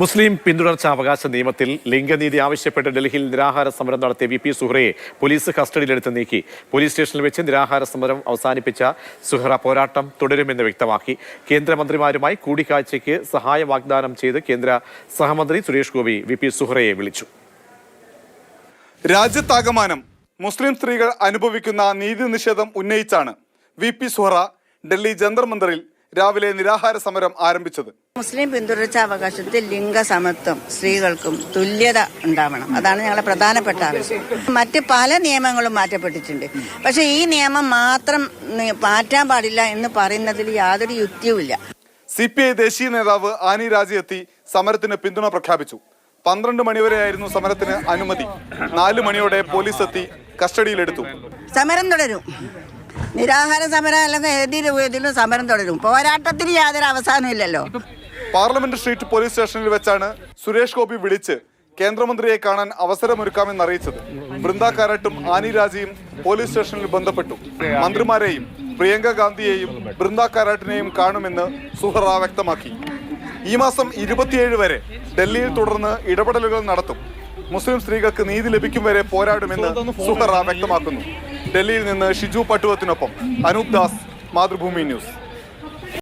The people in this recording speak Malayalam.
മുസ്ലിം പിന്തുടർച്ച അവകാശ നിയമത്തിൽ ലിംഗനീതി ആവശ്യപ്പെട്ട് ഡൽഹിയിൽ നിരാഹാര സമരം നടത്തിയ വി പി സുഹ്റയെ പോലീസ് കസ്റ്റഡിയിലെടുത്ത് നീക്കി. പോലീസ് സ്റ്റേഷനിൽ വെച്ച് നിരാഹാര സമരം അവസാനിപ്പിച്ച സുഹ്റ പോരാട്ടം തുടരുമെന്ന് വ്യക്തമാക്കി. കേന്ദ്രമന്ത്രിമാരുമായി കൂടിക്കാഴ്ചയ്ക്ക് സഹായ വാഗ്ദാനം ചെയ്ത് കേന്ദ്ര സഹമന്ത്രി സുരേഷ് ഗോപി വി പി സുഹ്റയെ വിളിച്ചു. രാജ്യത്താകമാനം മുസ്ലിം സ്ത്രീകൾ അനുഭവിക്കുന്ന നീതി നിഷേധം ഉന്നയിച്ചാണ് വി പി സുഹറ ഡൽഹി ജന്തർ മന്ദറിൽ രാവിലെ നിരാഹാര സമരം ആരംഭിച്ചത്. മുസ്ലിം പിന്തുടർച്ച അവകാശത്തിൽ ലിംഗസമത്വം സ്ത്രീകൾക്കും തുല്യത ഉണ്ടാവണം. അതാണ് ഞങ്ങളെ പ്രധാനപ്പെട്ട ആവശ്യം. മറ്റ് പല നിയമങ്ങളും മാറ്റപ്പെട്ടിട്ടുണ്ട്. പക്ഷേ ഈ നിയമം മാത്രം മാറ്റാൻ പാടില്ല എന്ന് പറയുന്നതിൽ യാതൊരു യുക്തിയുമില്ല സി പി ഐ ദേശീയ നേതാവ് ആനി രാജി എത്തി സമരത്തിന് പിന്തുണ പ്രഖ്യാപിച്ചു. പന്ത്രണ്ട് മണിവരെയായിരുന്നു സമരത്തിന് അനുമതി. നാല് മണിയോടെ പോലീസ് എത്തി കസ്റ്റഡിയിലെടുത്തു. സമരം തുടരും. നിരാഹാര സമരം അല്ലെങ്കിൽ ഏത് രൂപത്തിലും സമരം തുടരും. പോരാട്ടത്തിന് യാതൊരു അവസാനമില്ലല്ലോ പാർലമെന്റ് സ്ട്രീറ്റ് പോലീസ് സ്റ്റേഷനിൽ വെച്ചാണ് സുരേഷ് ഗോപി വിളിച്ച് കേന്ദ്രമന്ത്രിയെ കാണാൻ അവസരമൊരുക്കാമെന്ന് അറിയിച്ചത്. ബൃന്ദ കാരാട്ടും ആനി രാജയും പോലീസ് സ്റ്റേഷനിൽ ബന്ധപ്പെട്ടു. മന്ത്രിമാരെയും പ്രിയങ്ക ഗാന്ധിയെയും ബൃന്ദ കാരാട്ടിനെയും കാണുമെന്ന് സുഹറ വ്യക്തമാക്കി. ഈ മാസം ഇരുപത്തിയേഴ് വരെ ഡൽഹിയിൽ തുടർന്ന് ഇടപെടലുകൾ നടത്തും. മുസ്ലിം സ്ത്രീകൾക്ക് നീതി ലഭിക്കും വരെ പോരാടുമെന്ന് സുഹറ വ്യക്തമാക്കുന്നു. ഡൽഹിയിൽ നിന്ന് ഷിജു പട്ടുവത്തിനൊപ്പം അനൂപ് ദാസ് മാതൃഭൂമി ന്യൂസ്.